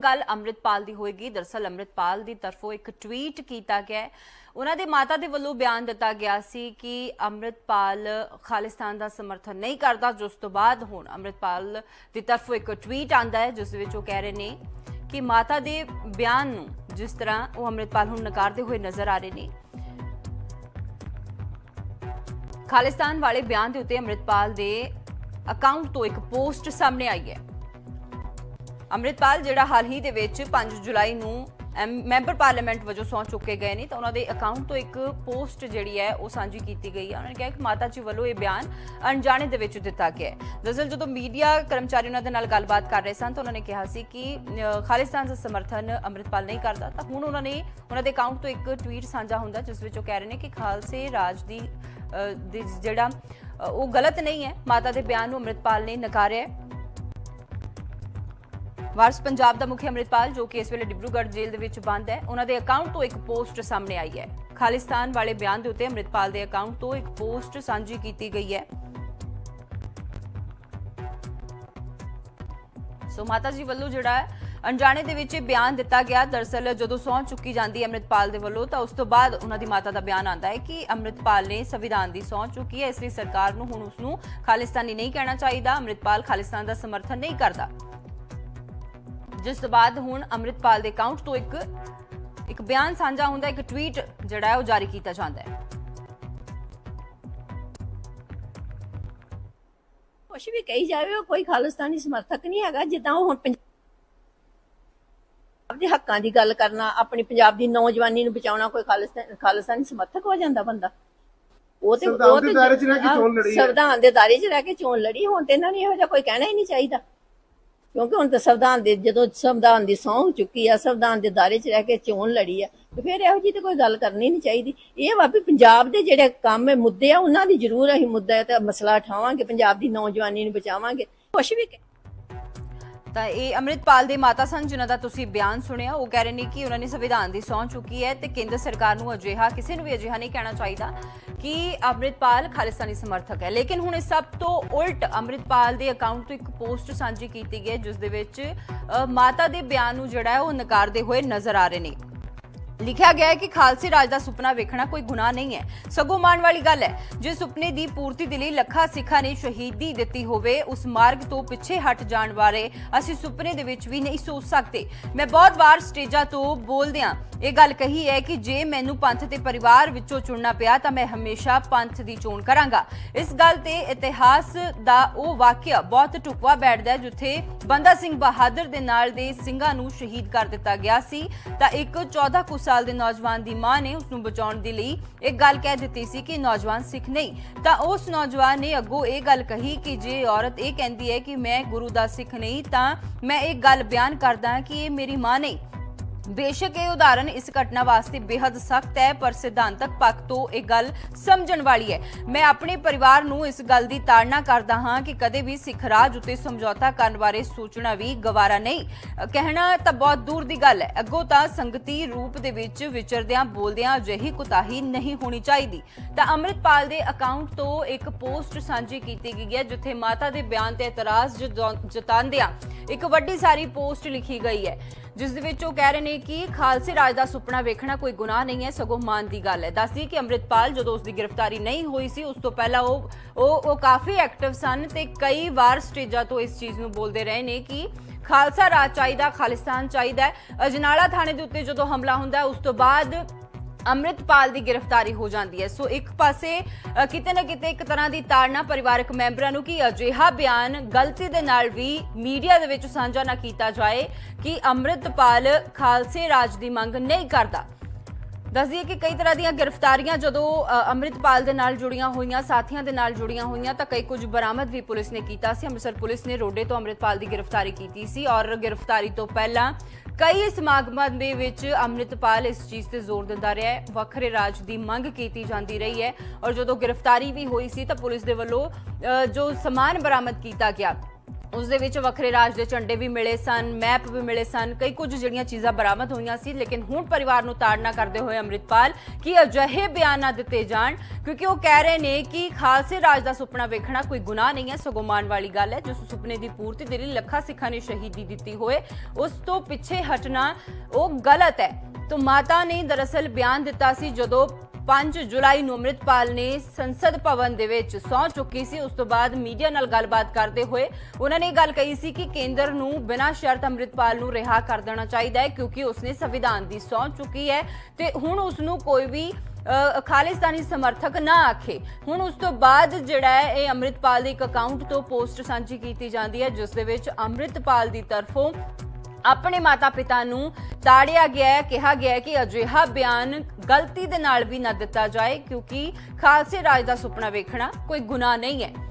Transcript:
ਗੱਲ ਅੰਮ੍ਰਿਤਪਾਲ ਦੀ ਹੋਏਗੀ। ਦਰਸਲ ਅੰਮ੍ਰਿਤਪਾਲ ਦੀ ਤਰਫੋਂ ਇੱਕ ਟਵੀਟ ਕੀਤਾ ਗਿਆ ਉਹਨਾਂ ਦੇ ਮਾਤਾ ਦੇ ਵੱਲੋਂ ਬਿਆਨ ਦਿੱਤਾ ਗਿਆ ਸੀ ਕਿ ਅੰਮ੍ਰਿਤਪਾਲ ਖਾਲਿਸਤਾਨ ਦਾ ਸਮਰਥਨ ਨਹੀਂ ਕਰਦਾ। ਜਿਸ ਤੋਂ ਬਾਅਦ ਹੁਣ ਅੰਮ੍ਰਿਤਪਾਲ ਦੀ ਤਰਫੋਂ ਇੱਕ ਟਵੀਟ ਆਂਦਾ ਹੈ, ਜਿਸ ਵਿੱਚ ਉਹ ਕਹਿ ਰਹੇ ਨੇ ਕਿ ਮਾਤਾ ਦੇ ਬਿਆਨ ਨੂੰ ਜਿਸ ਤਰ੍ਹਾਂ ਉਹ ਅੰਮ੍ਰਿਤਪਾਲ ਹੁਣ ਨਕਾਰਦੇ ਹੋਏ ਨਜ਼ਰ ਆ ਰਹੇ ਨੇ। ਖਾਲਿਸਤਾਨ ਵਾਲੇ ਬਿਆਨ ਦੇ ਉੱਤੇ ਅੰਮ੍ਰਿਤਪਾਲ ਦੇ ਅਕਾਊਂਟ ਤੋਂ ਇੱਕ ਪੋਸਟ ਸਾਹਮਣੇ ਆਈ ਹੈ। ਅੰਮ੍ਰਿਤਪਾਲ, ਜਿਹੜਾ ਹਾਲ ਹੀ ਦੇ ਵਿੱਚ 5 ਜੁਲਾਈ ਨੂੰ ਐਮ- ਮੈਂਬਰ ਪਾਰਲੀਮੈਂਟ ਵਜੋਂ ਸਹੁੰ ਚੁੱਕੇ ਗਏ ਨੇ, ਤਾਂ ਉਹਨਾਂ ਦੇ ਅਕਾਊਂਟ ਤੋਂ ਇੱਕ ਪੋਸਟ ਜਿਹੜੀ ਹੈ, ਉਹ ਸਾਂਝੀ ਕੀਤੀ ਗਈ ਹੈ। ਉਹਨਾਂ ਨੇ ਕਿਹਾ ਕਿ ਮਾਤਾ ਜੀ ਵੱਲੋਂ ਇਹ ਬਿਆਨ ਅਣਜਾਣੇ ਦੇ ਵਿੱਚ ਦਿੱਤਾ ਗਿਆ ਹੈ। ਦਰਅਸਲ ਜਦੋਂ ਮੀਡੀਆ ਕਰਮਚਾਰੀ ਉਹਨਾਂ ਦੇ ਨਾਲ ਗੱਲਬਾਤ ਕਰ ਰਹੇ ਸਨ, ਤਾਂ ਉਹਨਾਂ ਨੇ ਕਿਹਾ ਸੀ ਕਿ ਖਾਲਿਸਤਾਨ ਦਾ ਸਮਰਥਨ ਅੰਮ੍ਰਿਤਪਾਲ ਨਹੀਂ ਕਰਦਾ। ਤਾਂ ਹੁਣ ਉਹਨਾਂ ਨੇ, ਉਹਨਾਂ ਦੇ ਅਕਾਊਂਟ ਤੋਂ ਇੱਕ ਟਵੀਟ ਸਾਂਝਾ ਹੁੰਦਾ, ਜਿਸ ਵਿੱਚ ਉਹ ਕਹਿ ਰਹੇ ਨੇ ਕਿ ਖਾਲਸੇ ਰਾਜ ਦੀ ਜਿਹੜਾ ਉਹ ਗਲਤ ਨਹੀਂ ਹੈ। ਮਾਤਾ ਦੇ ਬਿਆਨ ਨੂੰ ਅੰਮ੍ਰਿਤਪਾਲ ਨੇ ਨਕਾਰਿਆ ਵਾਰਸ ਪੰਜਾਬ ਦਾ ਮੁਖੀ ਅੰਮ੍ਰਿਤਪਾਲ, ਜੋ ਕਿ ਇਸ ਵੇਲੇ ਡਿਬਰੂਗੜ੍ਹ ਜੇਲ੍ਹ ਦੇ ਵਿੱਚ ਬੰਦ ਹੈ, ਉਹਨਾਂ ਦੇ ਅਕਾਊਂਟ ਤੋਂ ਇੱਕ ਪੋਸਟ ਸਾਹਮਣੇ ਆਈ ਹੈ। ਖਾਲਿਸਤਾਨ ਵਾਲੇ ਬਿਆਨ ਦੇ ਉੱਤੇ ਅੰਮ੍ਰਿਤਪਾਲ ਦੇ ਅਕਾਊਂਟ ਤੋਂ ਇੱਕ ਪੋਸਟ ਸਾਂਝੀ ਕੀਤੀ ਗਈ ਹੈ। ਸੋ ਮਾਤਾ ਜੀ ਵੱਲੋਂ ਜਿਹੜਾ ਅਣਜਾਣੇ ਦੇ ਵਿੱਚ ਇਹ ਬਿਆਨ ਦਿੱਤਾ ਗਿਆ। ਦਰਸਲ ਜਦੋਂ ਸਹੁੰ ਚੁੱਕੀ ਜਾਂਦੀ ਹੈ ਅੰਮ੍ਰਿਤਪਾਲ ਦੇ ਵੱਲੋਂ, ਤਾਂ ਉਸ ਤੋਂ ਬਾਅਦ ਉਹਨਾਂ ਦੀ ਮਾਤਾ ਦਾ ਬਿਆਨ ਆਉਂਦਾ ਹੈ ਕਿ ਅੰਮ੍ਰਿਤਪਾਲ ਨੇ ਸੰਵਿਧਾਨ ਦੀ ਸਹੁੰ ਚੁੱਕੀ ਹੈ, ਇਸ ਲਈ ਸਰਕਾਰ ਨੂੰ ਹੁਣ ਉਸ ਨੂੰ ਖਾਲਿਸਤਾਨੀ ਨਹੀਂ ਕਹਿਣਾ ਚਾਹੀਦਾ। ਅੰਮ੍ਰਿਤਪਾਲ ਖਾਲਿਸਤਾਨ ਦਾ ਸਮਰਥਨ ਨਹੀਂ ਕਰਦਾ। ਜਿਸ ਤੋਂ ਬਾਅਦ ਹੁਣ ਅੰਮ੍ਰਿਤਪਾਲ ਦੇ ਅਕਾਊਂਟ ਤੋਂ ਇੱਕ ਇੱਕ ਬਿਆਨ ਸਾਂਝਾ ਹੁੰਦਾ ਇੱਕ ਟਵੀਟ ਜਿਹੜਾ ਹੈ ਉਹ ਜਾਰੀ ਕੀਤਾ ਜਾਂਦਾ ਹੈ। ਕੁਛ ਵੀ ਕਹੀ ਜਾਵੇ ਉਹ ਕੋਈ ਖਾਲਿਸਤਾਨੀ ਸਮਰਥਕ ਨਹੀਂ ਹੈਗਾ ਜਿੱਦਾਂ ਉਹ ਹੁਣ ਪੰਜਾਬ ਦੇ ਹੱਕਾਂ ਦੀ ਗੱਲ ਕਰਨਾ ਆਪਣੀ ਪੰਜਾਬ ਦੀ ਨੌਜਵਾਨੀ ਨੂੰ ਬਚਾਉਣਾ ਕੋਈ ਖਾਲਿਸਤਾਨ ਖਾਲਿਸਤਾਨੀ ਸਮਰਥਕ ਹੋ ਜਾਂਦਾ ਬੰਦਾ? ਉਹ ਤੇ ਸੰਵਿਧਾਨ ਉਹ ਦੇ ਤੇ- ਦਾਇਰੇ 'ਚ ਰਹਿ ਕੇ ਆਹ, ਚੋਣ ਲੜੀ ਹੈ। ਸੰਵਿਧਾਨ ਦੇ ਦਾਇਰੇ 'ਚ ਰਹਿ ਕੇ ਚੋਣ ਲੜੀ ਹੁਣ ਤੇ ਇਹਨਾਂ ਨੂੰ ਇਹੋ ਜਿਹਾ ਕੋਈ ਕਹਿਣਾ ਹੀ ਨਹੀਂ ਚਾਹੀਦਾ। ਕਿਉਂਕਿ ਹੁਣ ਤਾਂ ਸੰਵਿਧਾਨ ਦੇ, ਜਦੋਂ ਸੰਵਿਧਾਨ ਦੀ ਸਹੁੰ ਚੁੱਕੀ ਆ, ਸੰਵਿਧਾਨ ਦੇ ਦਾਇਰੇ 'ਚ ਰਹਿ ਕੇ ਚੋਣ ਲੜੀ ਆ, ਤੇ ਫਿਰ ਇਹੋ ਜਿਹੀ ਤੇ ਕੋਈ ਗੱਲ ਕਰਨੀ ਨਹੀਂ ਚਾਹੀਦੀ। ਇਹ ਵਾ ਵੀ ਪੰਜਾਬ ਦੇ ਜਿਹੜੇ ਕੰਮ ਹੈ, ਮੁੱਦੇ ਆ, ਉਹਨਾਂ ਦੀ ਜ਼ਰੂਰ ਅਸੀਂ ਮੁੱਦਾ ਤੇ ਮਸਲਾ ਉਠਾਵਾਂਗੇ, ਪੰਜਾਬ ਦੀ ਨੌਜਵਾਨੀ ਨੂੰ ਬਚਾਵਾਂਗੇ। ਕੁਛ ਵੀ ਤਾਂ ਇਹ ਅੰਮ੍ਰਿਤਪਾਲ ਦੇ ਮਾਤਾ ਸਨ ਜਿਨ੍ਹਾਂ ਦਾ ਤੁਸੀਂ ਬਿਆਨ ਸੁਣਿਆ। ਉਹ ਕਹਿ ਰਹੇ ਨੇ ਕਿ ਉਹਨਾਂ ਨੇ ਸੰਵਿਧਾਨ ਦੀ ਸਹੁੰ ਚੁੱਕੀ ਹੈ ਤੇ ਕੇਂਦਰ ਸਰਕਾਰ ਨੂੰ ਅਜਿਹਾ ਕਿਸੇ ਨੂੰ ਵੀ ਅਜਿਹਾ ਨਹੀਂ ਕਹਿਣਾ ਚਾਹੀਦਾ ਕਿ ਅੰਮ੍ਰਿਤਪਾਲ ਖਾਲਿਸਤਾਨੀ ਸਮਰਥਕ ਹੈ। ਲੇਕਿਨ ਹੁਣ ਇਸ ਸਭ ਤੋਂ ਉਲਟ ਅੰਮ੍ਰਿਤਪਾਲ ਦੇ ਅਕਾਊਂਟ ਤੋਂ ਇੱਕ ਪੋਸਟ ਸਾਂਝੀ ਕੀਤੀ ਗਈ ਹੈ, ਜਿਸ ਦੇ ਵਿੱਚ ਮਾਤਾ ਦੇ ਬਿਆਨ ਨੂੰ ਜਿਹੜਾ ਹੈ ਉਹ ਨਕਾਰਦੇ ਹੋਏ ਨਜ਼ਰ ਆ ਰਹੇ ਨੇ। ਲਿਖਿਆ ਗਿਆ ਹੈ ਕਿ ਖਾਲਸੇ ਰਾਜ ਦਾ ਸੁਪਨਾ ਵੇਖਣਾ ਕੋਈ ਗੁਨਾਹ ਨਹੀਂ ਹੈ। ਸਗੋਂ ਮਾਣ ਵਾਲੀ ਗੱਲ ਹੈ, ਜੇ ਸੁਪਨੇ ਦੀ ਪੂਰਤੀ ਦੇ ਲਈ ਲੱਖਾਂ ਸਿੱਖਾਂ ਨੇ ਸ਼ਹੀਦੀ ਦਿੱਤੀ ਹੋਵੇ, ਉਸ ਮਾਰਗ ਤੋਂ ਪਿੱਛੇ ਹਟ ਜਾਣ ਬਾਰੇ ਅਸੀਂ ਸੁਪਨੇ ਦੇ ਵਿੱਚ ਵੀ ਨਹੀਂ ਸੋਚ ਸਕਦੇ। ਮੈਂ ਬਹੁਤ ਵਾਰ ਸਟੇਜਾਂ ਤੋਂ ਬੋਲਦਿਆਂ ਇਹ ਗੱਲ ਕਹੀ ਹੈ ਕਿ ਜੇ ਮੈਨੂੰ ਪੰਥ ਤੇ ਪਰਿਵਾਰ ਵਿੱਚੋਂ ਚੁਣਨਾ ਪਿਆ ਤਾਂ ਮੈਂ ਹਮੇਸ਼ਾ ਪੰਥ ਦੀ ਚੋਣ ਕਰਾਂਗਾ। ਇਸ ਗੱਲ ਤੇ ਇਤਿਹਾਸ ਦਾ ਉਹ ਵਾਕਿਆ ਬਹੁਤ ਢੁਕਵਾ ਬੈਠਦਾ ਹੈ, ਜਿੱਥੇ ਬੰਦਾ ਸਿੰਘ ਬਹਾਦਰ ਦੇ ਨਾਲ ਦੇ ਸਿੰਘਾਂ ਨੂੰ ਸ਼ਹੀਦ ਕਰ ਦਿੱਤਾ ਗਿਆ ਸੀ। ਤਾਂ ਇੱਕ 14 ਕੁ ਸਾਲ ਦੇ ਨੌਜਵਾਨ ਦੀ ਮਾਂ ਨੇ ਉਸ ਨੂੰ ਬਚਾਉਣ ਦੇ ਲਈ ਇੱਕ ਗੱਲ ਕਹਿ ਦਿੱਤੀ ਸੀ ਕਿ ਨੌਜਵਾਨ ਸਿੱਖ ਨਹੀਂ। ਤਾਂ ਉਸ ਨੌਜਵਾਨ ਨੇ ਅੱਗੋਂ ਇਹ ਗੱਲ ਕਹੀ ਕਿ ਜੇ ਔਰਤ ਇਹ ਕਹਿੰਦੀ ਹੈ ਕਿ ਮੈਂ ਗੁਰੂ ਦਾ ਸਿੱਖ ਨਹੀਂ, ਤਾਂ ਮੈਂ ਇਹ ਗੱਲ ਬਿਆਨ ਕਰਦਾ ਕਿ ਇਹ ਮੇਰੀ ਮਾਂ ਨਹੀਂ। ਬੇਸ਼ੱਕ ਇਹ ਉਦਾਹਰਨ ਇਸ ਘਟਨਾ ਵਾਸਤੇ ਬੇहद ਸਖਤ ਹੈ, ਪਰ ਸਿਧਾਂਤਕ ਪੱਖ ਤੋਂ ਇਹ ਗੱਲ ਸਮਝਣ ਵਾਲੀ ਹੈ। ਮੈਂ ਆਪਣੇ ਪਰਿਵਾਰ ਨੂੰ ਇਸ ਗੱਲ ਦੀ ਤਾੜਨਾ ਕਰਦਾ ਹਾਂ ਕਿ ਕਦੇ ਵੀ ਸਿੱਖ ਰਾਜ ਉਤੇ ਸਮਝੌਤਾ ਕਰਨ ਬਾਰੇ ਸੋਚਣਾ ਵੀ ਗਵਾਰਾ ਨਹੀਂ। ਕਹਿਣਾ ਤਾਂ ਬਹੁਤ ਦੂਰ ਦੀ ਗੱਲ ਹੈ। ਅੱਗੋਂ ਤਾਂ ਸੰਗਤੀ ਰੂਪ ਦੇ ਵਿੱਚ ਵਿਚਰਦਿਆਂ ਬੋਲਦਿਆਂ ਅਜਿਹੀ ਕੁਤਾਹੀ ਨਹੀਂ ਹੋਣੀ ਚਾਹੀਦੀ। ਤਾਂ ਅੰਮ੍ਰਿਤਪਾਲ ਦੇ ਅਕਾਊਂਟ ਤੋਂ ਇੱਕ ਪੋਸਟ ਸਾਂਝੀ ਕੀਤੀ ਗਈ ਹੈ, ਜਿੱਥੇ ਮਾਤਾ ਦੇ ਬਿਆਨ ਤੇ ਇਤਰਾਜ਼ ਜਤਾ- ਜਤਾਉਂਦਿਆਂ ਇੱਕ ਵੱਡੀ ਸਾਰੀ ਪੋਸਟ ਲਿਖੀ ਗਈ ਹੈ। ਜਿਸ ਦੇ ਵਿੱਚ ਉਹ ਕਹਿ ਰਹੇ ਨੇ ਕਿ ਖਾਲਸੇ ਰਾਜ ਦਾ ਸੁਪਨਾ ਵੇਖਣਾ ਕੋਈ ਗੁਨਾਹ ਨਹੀਂ ਹੈ, ਸਗੋਂ ਮਾਨ ਦੀ ਗੱਲ ਹੈ। ਦੱਸਦੀ ਕਿ ਅੰਮ੍ਰਿਤਪਾਲ ਜਦੋਂ ਉਸ ਦੀ ਗ੍ਰਿਫਤਾਰੀ ਨਹੀਂ ਹੋਈ ਸੀ, ਉਸ ਤੋਂ ਪਹਿਲਾਂ ਉਹ ਉਹ ਉਹ ਕਾਫੀ ਐਕਟਿਵ ਸਨ ਤੇ ਕਈ ਵਾਰ ਸਟੇਜਾਂ ਤੋਂ ਇਸ ਚੀਜ਼ ਨੂੰ ਬੋਲਦੇ ਰਹੇ ਨੇ ਕਿ ਖਾਲਸਾ ਰਾਜ ਚਾਹੀਦਾ, ਖਾਲਿਸਤਾਨ ਚਾਹੀਦਾ ਅਜਨਾਲਾ ਥਾਣੇ ਦੇ ਉੱਤੇ ਜਦੋਂ ਹਮਲਾ ਹੁੰਦਾ, ਉਸ ਤੋਂ ਬਾਅਦ ਅੰਮ੍ਰਿਤਪਾਲ ਦੀ ਗ੍ਰਿਫਤਾਰੀ ਹੋ ਜਾਂਦੀ ਹੈ। ਸੋ ਇੱਕ ਪਾਸੇ ਕਿਤੇ ਨਾ ਕਿਤੇ ਇੱਕ ਤਰ੍ਹਾਂ ਦੀ ਤਾੜਨਾ ਪਰਿਵਾਰਕ ਮੈਂਬਰਾਂ ਨੂੰ ਕਿ ਅਜਿਹਾ ਬਿਆਨ ਗਲਤੀ ਦੇ ਨਾਲ ਵੀ ਮੀਡੀਆ ਦੇ ਵਿੱਚ ਸਾਂਝਾ ਨਾ ਕੀਤਾ ਜਾਏ ਕਿ ਅੰਮ੍ਰਿਤਪਾਲ ਖਾਲਸੇ ਰਾਜ ਦੀ ਮੰਗ ਨਹੀਂ ਕਰਦਾ। ਦੱਸ ਕਿ ਕਈ ਤਰ੍ਹਾਂ ਦੀਆਂ ਗ੍ਰਿਫਤਾਰੀਆਂ ਜਦੋਂ ਅ, ਅੰਮ੍ਰਿਤਪਾਲ ਦੇ ਨਾਲ ਜੁੜੀਆਂ ਹੋਈਆਂ ਸਾਥੀਆਂ ਦੇ ਨਾਲ ਜੁੜੀਆਂ ਹੋਈਆਂ ਤਾਂ ਕਈ ਕੁਝ ਬਰਾਮਦ ਵੀ ਪੁਲਿਸ ਨੇ ਕੀਤਾ ਸੀ। ਅੰਮ੍ਰਿਤਸਰ ਪੁਲਿਸ ਨੇ ਰੋਡੇ ਤੋਂ ਅੰਮ੍ਰਿਤਪਾਲ ਦੀ ਗ੍ਰਿਫਤਾਰੀ ਕੀਤੀ ਸੀ ਔਰ ਗ੍ਰਿਫਤਾਰੀ ਤੋਂ ਪਹਿਲਾਂ ਕਈ ਸਮਾਗਮਾਂ ਦੇ ਵਿੱਚ ਅੰਮ੍ਰਿਤਪਾਲ ਇਸ ਚੀਜ਼ ਤੇ ਜ਼ੋਰ ਦਿੰਦਾ ਰਿਹਾ ਹੈ। ਵੱਖਰੇ ਰਾਜ ਦੀ ਮੰਗ ਕੀਤੀ ਜਾਂਦੀ ਰਹੀ ਹੈ ਔਰ ਜਦੋਂ ਗ੍ਰਿਫਤਾਰੀ ਵੀ ਹੋਈ ਸੀ ਤਾਂ ਪੁਲਿਸ ਦੇ ਵੱਲੋਂ ਜੋ ਸਮਾਨ ਬਰਾਮਦ ਕੀਤਾ ਗਿਆ ਉਸ ਦੇ ਵਿੱਚ ਵੱਖਰੇ ਰਾਜ ਦੇ ਝੰਡੇ ਵੀ ਮਿਲੇ ਸਨ, ਮੈਪ ਵੀ ਮਿਲੇ ਸਨ, ਕਈ ਕੁਝ ਜਿਹੜੀਆਂ ਚੀਜ਼ਾਂ ਬਰਾਮਦ ਹੋਈਆਂ ਸੀ, ਲੇਕਿਨ ਹੁਣ ਪਰਿਵਾਰ ਨੂੰ ਤਾੜਨਾ ਕਰਦੇ ਹੋਏ ਅੰਮ੍ਰਿਤਪਾਲ ਕਿ ਅਜਿਹੇ ਬਿਆਨ ਨਾ ਦਿੱਤੇ ਜਾਣ, ਕਿਉਂਕਿ ਉਹ ਕਹਿ ਰਹੇ ਨੇ ਕਿ ਖਾਲਸੇ ਰਾਜ ਦਾ ਸੁਪਨਾ ਵੇਖਣਾ ਕੋਈ ਗੁਨਾਹ ਨਹੀਂ ਹੈ, ਸਗੋਂ ਮਾਣ ਵਾਲੀ ਗੱਲ ਹੈ। ਜਿਸ ਸੁਪਨੇ ਦੀ ਪੂਰਤੀ ਦੇ ਲਈ ਲੱਖਾਂ ਸਿੱਖਾਂ ਨੇ ਸ਼ਹੀਦੀ ਦਿੱਤੀ ਹੋਏ, ਉਸ ਤੋਂ ਪਿੱਛੇ ਹਟਣਾ ਉਹ ਗਲਤ ਹੈ। ਤੋ ਮਾਤਾ ਨੇ ਦਰਅਸਲ ਬਿਆਨ ਦਿੱਤਾ ਸੀ ਜਦੋਂ 5 ਜੁਲਾਈ ਨੂੰ ਅੰਮ੍ਰਿਤਪਾਲ ਨੇ ਸੰਸਦ ਭਵਨ ਦੇ ਵਿੱਚ ਸਹੁੰ ਚੁੱਕੀ ਸੀ। ਉਸ ਤੋਂ ਬਾਅਦ ਮੀਡੀਆ ਨਾਲ ਗੱਲਬਾਤ ਕਰਦੇ ਹੋਏ ਉਹਨਾਂ ਨੇ ਇਹ ਗੱਲ ਕਹੀ ਸੀ ਕਿ ਕੇਂਦਰ ਨੂੰ ਬਿਨਾਂ ਸ਼ਰਤ ਅੰਮ੍ਰਿਤਪਾਲ ਨੂੰ ਰਿਹਾ ਕਰ ਦੇਣਾ ਚਾਹੀਦਾ ਹੈ ਕਿਉਂਕਿ ਉਸਨੇ ਸੰਵਿਧਾਨ ਦੀ ਸਹੁੰ ਚੁੱਕੀ ਹੈ ਤੇ ਹੁਣ ਉਸ ਨੂੰ ਕੋਈ ਵੀ ਅ, ਖਾਲਿਸਤਾਨੀ ਸਮਰਥਕ ਨਾ ਆਖੇ। ਹੁਣ ਉਸ ਤੋਂ ਬਾਅਦ ਜਿਹੜਾ ਹੈ ਇਹ ਅੰਮ੍ਰਿਤਪਾਲ ਦੇ ਇੱਕ ਅਕਾਊਂਟ ਤੋਂ ਪੋਸਟ ਸਾਂਝੀ ਕੀਤੀ ਜਾਂਦੀ ਹੈ ਜਿਸ ਦੇ ਵਿੱਚ ਅੰਮ੍ਰਿਤਪਾਲ ਦੀ ਤਰਫੋਂ ਆਪਣੇ ਮਾਤਾ-ਪਿਤਾ ਨੂੰ ਤਾੜਿਆ ਗਿਆ ਹੈ, ਕਿਹਾ ਗਿਆ ਹੈ ਕਿ ਅਜਿਹਾ ਬਿਆਨ ਗਲਤੀ ਦੇ ਨਾਲ ਵੀ ਨਾ ਦਿੱਤਾ ਜਾਏ, ਕਿਉਂਕਿ ਖਾਲਸੇ ਰਾਜ ਦਾ ਸੁਪਨਾ ਵੇਖਣਾ ਕੋਈ ਗੁਨਾਹ ਨਹੀਂ ਹੈ।